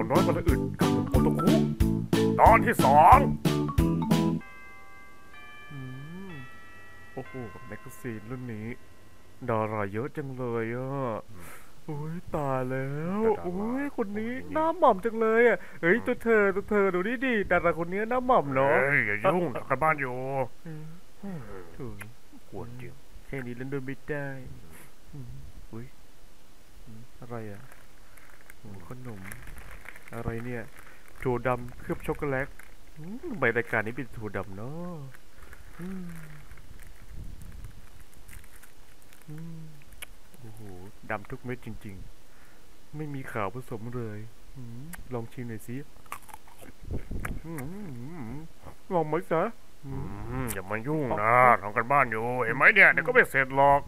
าวน้อยมาละอึดกับโอโตคุตอนที่สองอืมโอ้โหแมกกาซีนรุ่นนี้ดาราเยอะจังเลยอะโอ้ยตายแล้วโอ้ยคนนี้หน้าหม่ำจังเลยอะเฮ้ยตัวเธอตัวเธอดูนี่ดิดาราคนนี้หน้าหม่ำเนาะเฮ้ยอย่ายุ่งทำกันบ้านอยู่ถูกปวดจริงแค่นี้เล่นด้วยไม่ได้อืมอุ้ยอืมอะไรอะโอ้ขนม อะไรเนี่ยถั่วดำเคลือบช็อกโกแลตอืมทำไมรายการนี้เป็นถั่วดำเนาะอืมอืมโอ้โหดำทุกเม็ดจริง ๆ ไม่มีขาวผสมเลยอืมลองชิมหน่อยสิอืมลองไหมจ๊ะอืมอืมอย่ามายุ่งนะทำกันบ้านอยู่ เห็นไหมเนี่ยเดี๋ยวก็ไม่เสร็จหรอก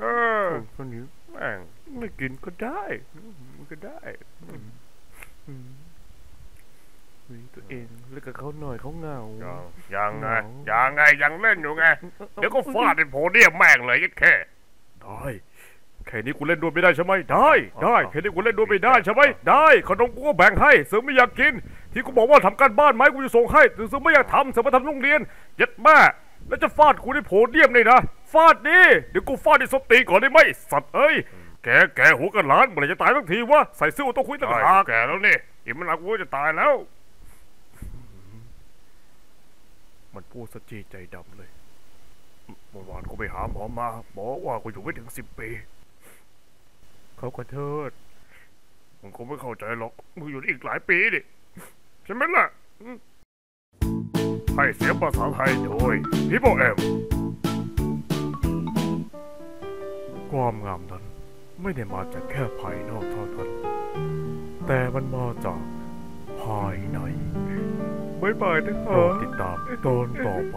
เออโอ้คนนี้แม่งไม่กินก็ได้อืมมันก็ได้อืมอืม เฮ้ยตัวเองเล่นกับเขาหน่อยเขาเหงา ยังยังไงเหงายังไงยังเล่นอยู่ไง เดี๋ยวก็ฟาดเป็นโพเดียมแม่งเลยยัดแค่ได้แค่นี้กูเล่นด้วยไม่ได้ใช่ไหมได้ ได้แค่นี้กูเล่นด้วยไม่ได้ใช่ไหมได้ขนมกูก็แบ่งให้เสือไม่อยากกิน ที่กูบอกว่าทำการบ้านไหมกูจะส่งให้แต่เสือไม่อยากทำเสือมาทำโรงเรียนเย็ดแม่แล้วจะฟาดกูในโพเดียมเลยนะฟาดดิเดี๋ยวกูฟาดในสตีก่อนได้ไหมสัตว์เอ้ย แกแกหัวกันล้านเมื่อไหรจะตายสักทีวะใส่เสื้อต้องคุยต่างได้หากแก่แล้วนี่อีกมันหลักกูจะตายแล้ว มันพูดสจีใจดำเลยเมื่อวานกูไปหาหมอมาหมอว่ากูอยู่ไม่ถึงสิบปี เขาขอโทษมึงคงไม่เข้าใจหรอกมึงอยู่ได้อีกหลายปีดิใช่ไหมล่ะอืมให้เสียงภาษาไทยโดยพี่โบแอมความงามนั้น ไม่ได้มาจากแค่ภายนอกเท่านั้น แต่มันมาจากภายในบายบายนะคโปรับดติดตามตอนต่อไป